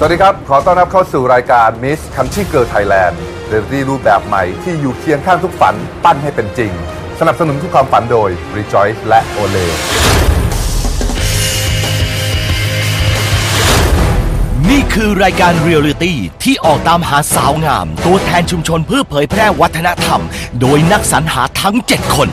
สวัสดีครับ ขอต้อนรับเข้าสู่รายการ Miss Country Girl Thailand เรียลตี้รูปแบบใหม่ที่อยู่เคียงข้างทุกฝันปั้นให้เป็นจริง สนับสนุนทุกความฝันโดย Rejoice และ Olay นี่คือรายการเรียลลิตี้ที่ออกตามหาสาวงาม ตัวแทนชุมชนเพื่อเผยแพร่วัฒนธรรม โดยนักสรรหาทั้ง 7 คน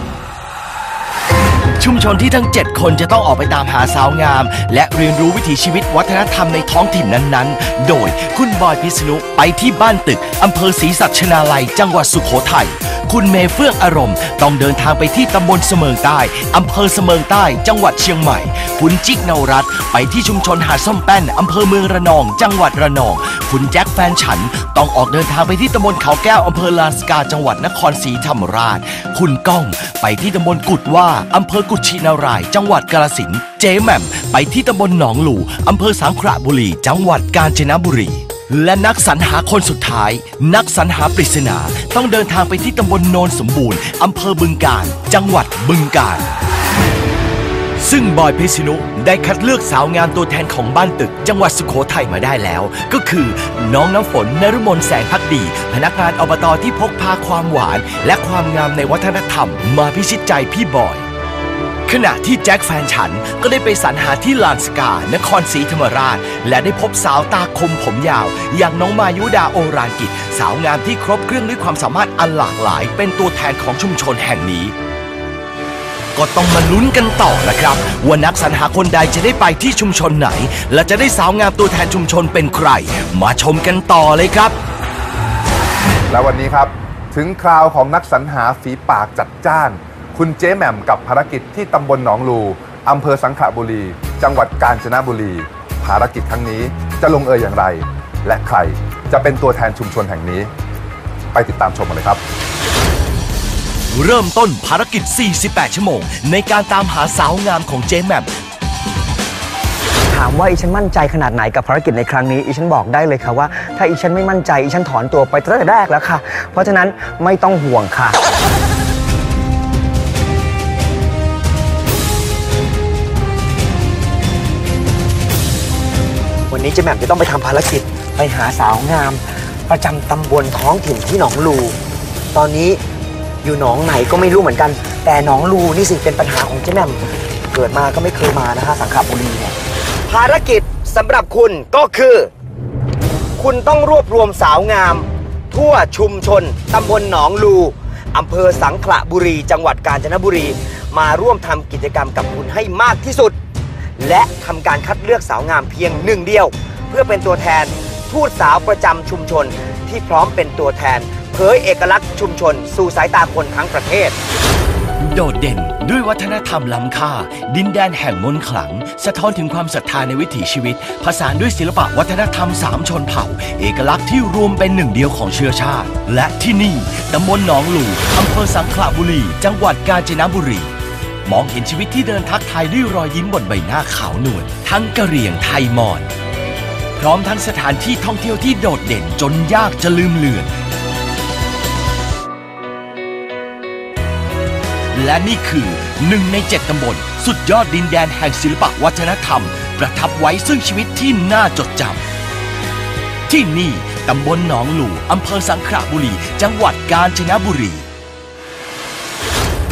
ชุมชนที่ทั้ง 7 คนจะต้องออกไปตามหาสาวงาม และเรียนรู้วิถีชีวิตวัฒนธรรมในท้องถิ่นนั้นๆ โดยคุณบอยพิษณุไปที่บ้านตึกอำเภอศรีสัชนาลัย จังหวัดสุโขทัย คุณเมเฟื่องอารมณ์ ต้องเดินทางไปที่ตำบลเสมิงใต้อำเภอเสมิงใต้ จังหวัดเชียงใหม่ คุณจิ๊กนวรัตไปที่ชุมชนหาดส้มแป้นอำเภอเมืองระนอง จังหวัดระนอง คุณแจ็คแฟนฉัน ต้องออกเดินทางไปที่ตำบลเขาแก้วอำเภอลานสกาจังหวัดนครศรีธรรมราช คุณก้องไปที่ตำบลกุดว่าอำเภอกุชินาราย จังหวัดกาฬสินธุ์เจ๊แหม่มไปที่ตำบลหนองหลู่อำเภอสังขละบุรี จังหวัดกาญจนบุรี และนักสรรหาคนสุดท้าย นักสรรหาปริศนาต้องเดินทางไปที่ตำบลโนนสมบูรณ์อำเภอบึงกาฬจังหวัดบึงกาฬซึ่งบอยเพชรนุได้คัดเลือกสาวงามตัวแทนของบ้านตึก จังหวัดสุโขทัยมาได้แล้ว ก็คือน้องน้ำฝนนรุมนแสงพักดี พนักงานอบตที่พกพาความหวาน และความงามในวัฒนธรรม มาพิชิตใจพี่บอย ขณะที่แจ็คแฟนฉันก็ได้ไปสรรหาที่ลานสกา นครศรีธรรมราช และได้พบสาวตาคมผมยาว อย่างน้องมายุดาโอรานกิจ สาวงามที่ครบเครื่องด้วยความสามารถอันหลากหลาย เป็นตัวแทนของชุมชนแห่งนี้ ก็ต้องมาลุ้นกันต่อนะครับ ว่านักสรรหาคนใดจะได้ไปที่ชุมชนไหน และจะได้สาวงามตัวแทนชุมชนเป็นใคร มาชมกันต่อเลยครับ และวันนี้ครับ ถึงคราวของนักสรรหาฝีปากจัดจ้าน คุณเจ๊แหม่มกับภารกิจที่ตำบลหนองลูอำเภอสังขละบุรี จังหวัดกาญจนบุรี ภารกิจครั้งนี้จะลงเอยอย่างไร และใครจะเป็นตัวแทนชุมชนแห่งนี้ ไปติดตามชมกันเลยครับ เริ่มต้นภารกิจ 48 ชั่วโมง ในการตามหาสาวงามของเจแหมมถามว่าอีฉันมั่นใจขนาดไหนกับภารกิจในครั้งนี้อีฉันบอกได้เลยค่ะว่า ถ้าอีฉันไม่มั่นใจอีฉันถอนตัวไปตั้งแต่แรกแล้วค่ะ เพราะฉะนั้นไม่ต้องห่วงค่ะ นี้เจ๊แหม่มจะต้องไปทำภารกิจไปหาสาวงาม ประจำตำบลท้องถิ่นที่หนองลู ตอนนี้อยู่หนองไหนก็ไม่รู้เหมือนกัน แต่หนองลูนี่สิเป็นปัญหาของเจ๊แหม่มเกิดมาก็ไม่เคยมานะคะสังขบุรีเนี่ยภารกิจสำหรับคุณก็คือ คุณต้องรวบรวมสาวงาม ทั่วชุมชนตำบลหนองลูอำเภอสังขละบุรี จังหวัดกาญจนบุรี มาร่วมทำกิจกรรมกับคุณให้มากที่สุด และทำการคัดเลือกสาวงามเพียงหนึ่งเดียว เพื่อเป็นตัวแทนทูตสาวประจำชุมชน ที่พร้อมเป็นตัวแทน เผยเอกลักษณ์ชุมชน สู่สายตาคนทั้งประเทศ โดดเด่นด้วยวัฒนธรรมล้ำค่า ดินแดนแห่งมนต์ขลัง สะท้อนถึงความศรัทธาในวิถีชีวิต ผสานด้วยศิลปะวัฒนธรรมสามชนเผ่า เอกลักษณ์ที่รวมเป็นหนึ่งเดียวของเชื้อชาติ และที่นี่ตำบลหนองหลู่อำเภอสังขละบุรี จังหวัดกาญจนบุรี มองเห็นชีวิตที่เดินทักทายด้วยรอยยิ้มบนใบหน้าขาวนวลทั้งกะเหรี่ยงไทยมอญพร้อมทั้งสถานที่ท่องเที่ยวที่โดดเด่นจนยากจะลืมเลือน และนี่คือหนึ่งในเจ็ดตำบล สุดยอดดินแดนแห่งศิลปะวัฒนธรรม ประทับไว้ซึ่งชีวิตที่น่าจดจำที่นี่ตำบลหนองหลู่อำเภอสังขละบุรี จังหวัดกาญจนบุรี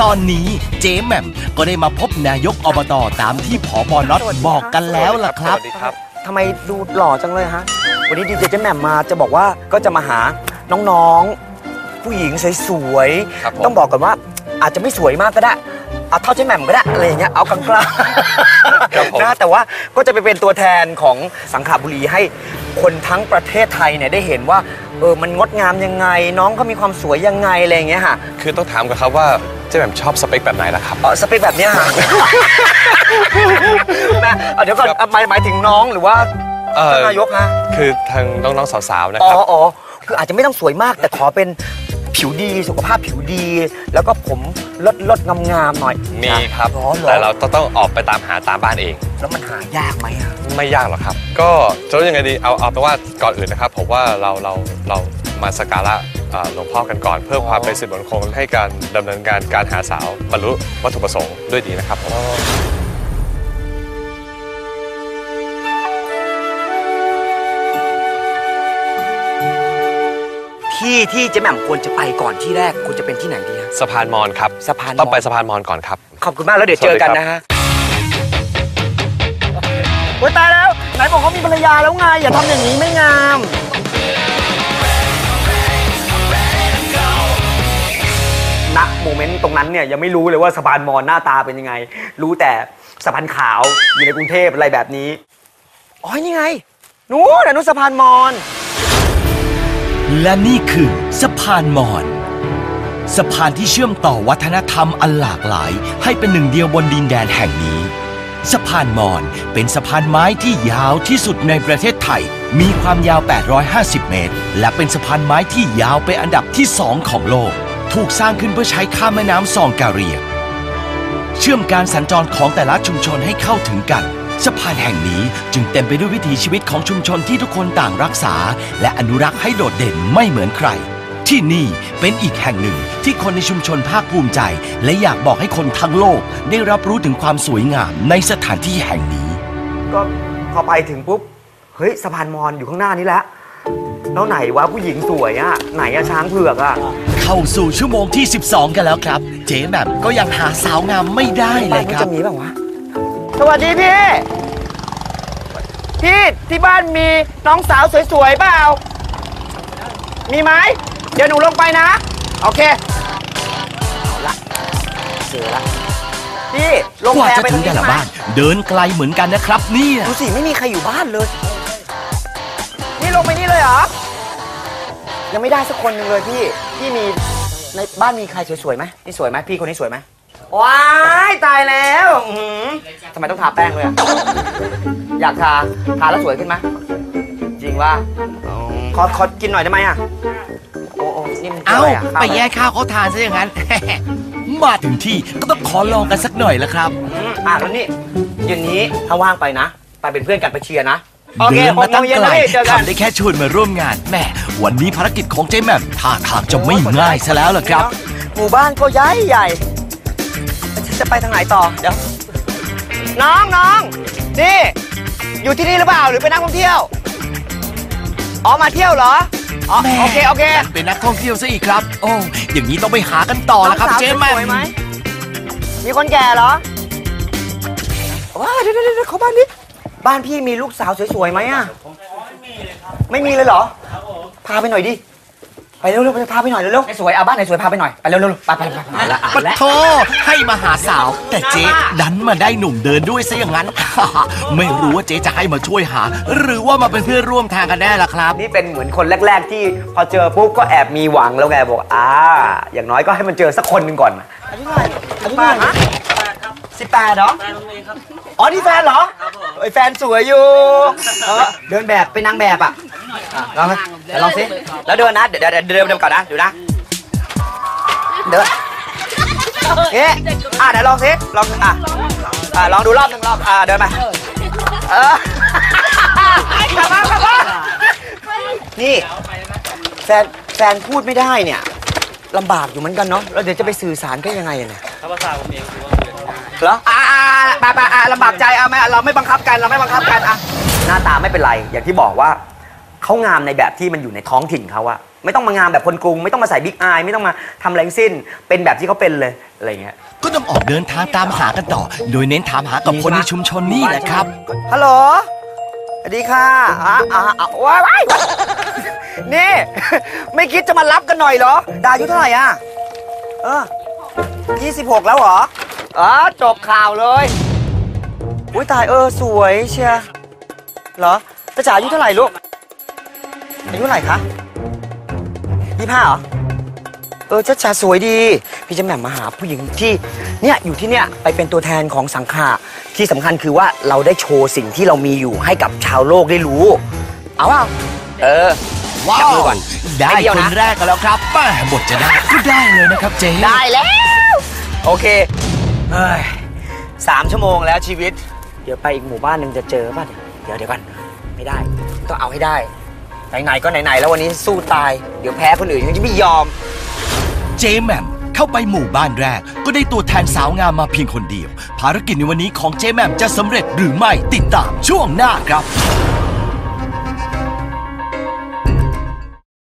ตอนนี้เจ๊แหม่มก็ได้มาพบนายกอบตตามที่ผอบอน็อตบอกกันแล้วล่ะครับ สวัสดีครับ ทำไมดูหล่อจังเลยฮะ วันนี้ดีเจเจ๊แหม่มมาจะบอกว่าก็จะมาหาน้องๆ ผู้หญิงสวยครับผม ๆ ต้องบอกก่อนว่าอาจจะไม่สวยมากก็ได้เอาเท่าเจ๊แหม่มก็ได้อะไรอย่างเงี้ยเอากลางๆครับผมนะแต่ว่าก็จะไปเป็นตัวแทนของสังขบุรีให้คนทั้งประเทศไทยเนี่ยได้เห็นว่าเออมันงดงามยังไง น้องเขามีความสวยยังไงอะไรอย่างเงี้ยค่ะ คือต้องถามกันครับว่าเจ๊แหม่มชอบสเปคแบบไหนล่ะครับ เออสเปคแบบเนี้ยฮะ แม่เอาเดี๋ยวก่อนครับเอาหมายหมายถึงน้องหรือว่าเอ่อ ท่านนายกฮะ คือทางน้องๆสาวๆนะอ๋คอรับ อ๋อคืออาจจะไม่ต้องสวยมาก แต่ขอเป็นผิวดีสุขภาพผิวดี แล้วก็ผมลดลดงามๆหน่อยมีครับอ๋อเหรอแต่เราต้องต้องออกไปตามหาตามบ้านเอง แล้วมันหายากไหมอะไม่ยากหรอกครับ ก็จะรู้ยังไงดีเอาเอาเป็นว่าก่อนอื่นนะครับ ผมว่าเราเราเรา มาสักการะเอ่อหลวงพ่อกันก่อน เพื่อความเป็นสิริมงคลให้การดำเนินการการหาสาวบรรลุวัตถุประสงค์ด้วยดีนะครับผมที่ที่เจ๊แหม่มควรจะไปก่อนที่แรกควรจะเป็นที่ไหนดีฮะสะพานมอญครับสะพานมอญต้องไปสะพานมอญก่อนครับ ขอบคุณมากแล้วเดี๋ยวเจอกันนะฮะโอ๊ยตายแล้วไหนบอกเขามีภรรยาแล้วไงอย่าทำอย่างนี้ไม่งาม ณโมเมนต์ตรงนั้นเนี่ยยังไม่รู้เลยว่าสะพานมอญหน้าตาเป็นยังไง รู้แต่สะพานขาวอยู่ในกรุงเทพอะไรแบบนี้อ๋อนี่ไงนู้นนะนู้นสะพานมอญและนี่คือสะพานมอญสะพานที่เชื่อมต่อวัฒนธรรมอันหลากหลาย ให้เป็นหนึ่งเดียวบนดินแดนแห่งนี้ สะพานมอญเป็นสะพานไม้ที่ยาวที่สุดในประเทศไทย มีความยาว 850 เมตร และเป็นสะพานไม้ที่ยาวเป็นอันดับที่สองของโลก ถูกสร้างขึ้นเพื่อใช้ข้ามแม่น้ำซองกาเรีย เชื่อมการสัญจรของแต่ละชุมชนให้เข้าถึงกัน สะพานแห่งนี้จึงเต็มไปด้วยวิถีชีวิตของชุมชนที่ทุกคนต่างรักษา และอนุรักษ์ให้โดดเด่นไม่เหมือนใคร ที่นี่เป็นอีกแห่งหนึ่งที่คนในชุมชนภาคภูมิใจ และอยากบอกให้คนทั้งโลก ได้รับรู้ถึงความสวยงามในสถานที่แห่งนี้ ก็พอไปถึงปุ๊บเฮ้ยสะพานมอญอยู่ข้างหน้านี้แล้วแล้วไหนวะผู้หญิงสวยอะไหนอะช้างเผือกอะ เข้าสู่ชั่วโมงที่ 12 กันแล้วครับ เจ๊แหม่มก็ยังหาสาวงามไม่ได้เลบ้านยมันครับจะมีแบบวะ สวัสดีพี่ พี่ที่บ้านมีน้องสาวสวยๆเปล่า มีไหม เดี๋ยวหนูลงไปนะ โอเค เอาละเจอละพี่ลงกว่าแพจะไปถึงทแต่นี้ละใช่ไหมบ้าน เดินไกลเหมือนกันนะครับ เนี่ย ดูสิไม่มีใครอยู่บ้านเลย นี่ลงไปนี่เลยเหรอ ยังไม่ได้สักคนหนึ่งเลยพี่ พี่มีในบ้านมีใครสวยๆไหมนี่สวยไหมพี่คนนี้สวยไหมว้ายตายแล้วอื้อหือทำไมต้องทาแป้งเลยอะอยากทาทาแล้วสวยขึ้นไหมจริงว่าขอขอกินหน่อยได้ไหมอะโอ้โอ้นี่มันเอ้าะระข้วไปอะไรแย่ข้าวเขาทานซะอย่างนั้น มาถึงที่ก็ต้องขอลองกันสักหน่อยละครับ อืมอะแล้วนี่เย็นนี้ถ้าว่างไปนะ ไปเป็นเพื่อนกันไปเชียร์นะ โอเคเดินหมากโมตั้งงเย็นไกลนะพี่เจอกัน ทำได้แค่ชวนมาร่วมงานแหม่วันนี้ภารกิจของเจ๊แหม่มท่าทางจะไม่ง่ายซะแล้วล่ะครับ หมู่บ้านก็ใหญ่ใหญ่ฉันจะไปทางไหนต่อ เดี๋ยว น้องน้องนี่ อยู่ที่นี่หรือเปล่าหรือเป็นนักท่องเที่ยว อ๋อ มาเที่ยวเหรอ อ๋อ แม่ โอเค โอเคเป็นนักท่องเที่ยวซะอีกครับ โอ้อย่างนี้ต้องไปหากันต่อแล้วครับน้งสาวเจ๊แหม่สวยไหม มมีคนแก่เหรอ ว้าวเดี๋ยวเดี๋ยวเดี๋ยวเขาบ้านนี้ บ้านพี่มีลูกสาวสวยๆไหมอะ ไม่มีเลยเหรอ พาไปหน่อยดิ ไปเร็วๆไปพาไปหน่อยเร็วๆไหนสวยเอาบ้านไหนสวยพาไปหน่อย ไปเร็วๆไปไปไปไปละปะโทให้มาหาสาว แต่เจ๊ดันมาได้หนุ่มเดินด้วยซะอย่างนั้น ไม่รู้ว่าเจ๊จะให้มาช่วยหา หรือว่ามาเป็นเพื่อนร่วมทางกันแน่ล่ะครับ นี่เป็นเหมือนคนแรก ๆ ที่พอเจอปุ๊บก็แอบมีหวังแล้วไงบอกอ่าอย่างน้อยก็ให้มันเจอสักคนหนึ่งก่อนอายุเท่าไหร่อายุเท่าไหร่ฮะสิบแปดเหรอ อ๋อนี่แฟนเหรอไอ้ยแฟนสวยอยู่เออเดินแบบเป็นนางแบบอะอะลองไหมเดี๋ยวลองสิแล้วเดินนะเดี๋ยวเดี๋ยวเดินเดินก่อนนะดูนะเดินเอ๊ะอะเดี๋ยวลองสิลองอะอะลองดูรอบหนึ่งรอบอะเดินไปเออกลับมากลับมานี่แฟนแฟนพูดไม่ได้เนี่ยลำบากอยู่เหมือนกันเนาะแล้วเดี๋ยวจะไปสื่อสารกันยังไงอะเนี่ยภาษาผมเองเหรออ่าอ่า ไปไปอ่าลำบากใจอะไม่เราไม่บังคับกันเราไม่บังคับกันอะหน้าตาไม่เป็นไร อย่างที่บอกว่าเขางามในแบบที่มันอยู่ในท้องถิ่นเขาอะไม่ต้องมางามแบบคนกรุง ไม่ต้องมาใส่บิ๊กอายไม่ต้องมาทำอะไรทั้งสิ้น เป็นแบบที่เขาเป็นเลยอะไรเงี้ยก็ต้องออกเดินทางตามหากันต่อ โดยเน้นถามหากับคนในชุมชนนี่แหละครับ ฮัลโหลสวัสดีค่ะอะอะอะว้ายว้ายนี่ ไม่คิดจะมารับกันหน่อยเหรอ ดาอายุเท่าไหร่อะเออยี่สิบหกแล้วเหรออ๋อจบข่าวเลย อุ้ยตายเออสวยเชียร์เหรอตาจ๋าอายุเท่าไหร่ลูกอายุเท่าไหร่คะยี่ห้าเหรอเออจ้าจ๋าสวยดี พี่จะแหม่มมาหาผู้หญิงที่เนี่ยอยู่ที่เนี่ยไปเป็นตัวแทนของสังขะที่สำคัญคือว่าเราได้โชว์สิ่งที่เรามีอยู่ให้กับชาวโลกได้รู้ เอาเปล่าเออ ว้าจับวมือก่อนได้ให้เดียวคนนะ แรกกันแล้วครับแม่บทจะได้ก็ได้เลยนะครับเจ๊ได้แล้ว โอเคเฮ้ยสามชั่วโมงแล้วชีวิต เดี๋ยวไปอีกหมู่บ้านหนึ่งจะเจอป่ะเดี๋ยวเดี๋ยวก่อนไม่ได้ต้องเอาให้ได้ ไหนๆก็ไหนๆแล้ววันนี้สู้ตาย เดี๋ยวแพ้คนอื่นยังจะไม่ยอม เจมแหมมเข้าไปหมู่บ้านแรก ก็ได้ตัวแทนสาวงามมาเพียงคนเดียว ภารกิจในวันนี้ของเจมแหมมจะสำเร็จหรือไม่ติดตามช่วงหน้าครับ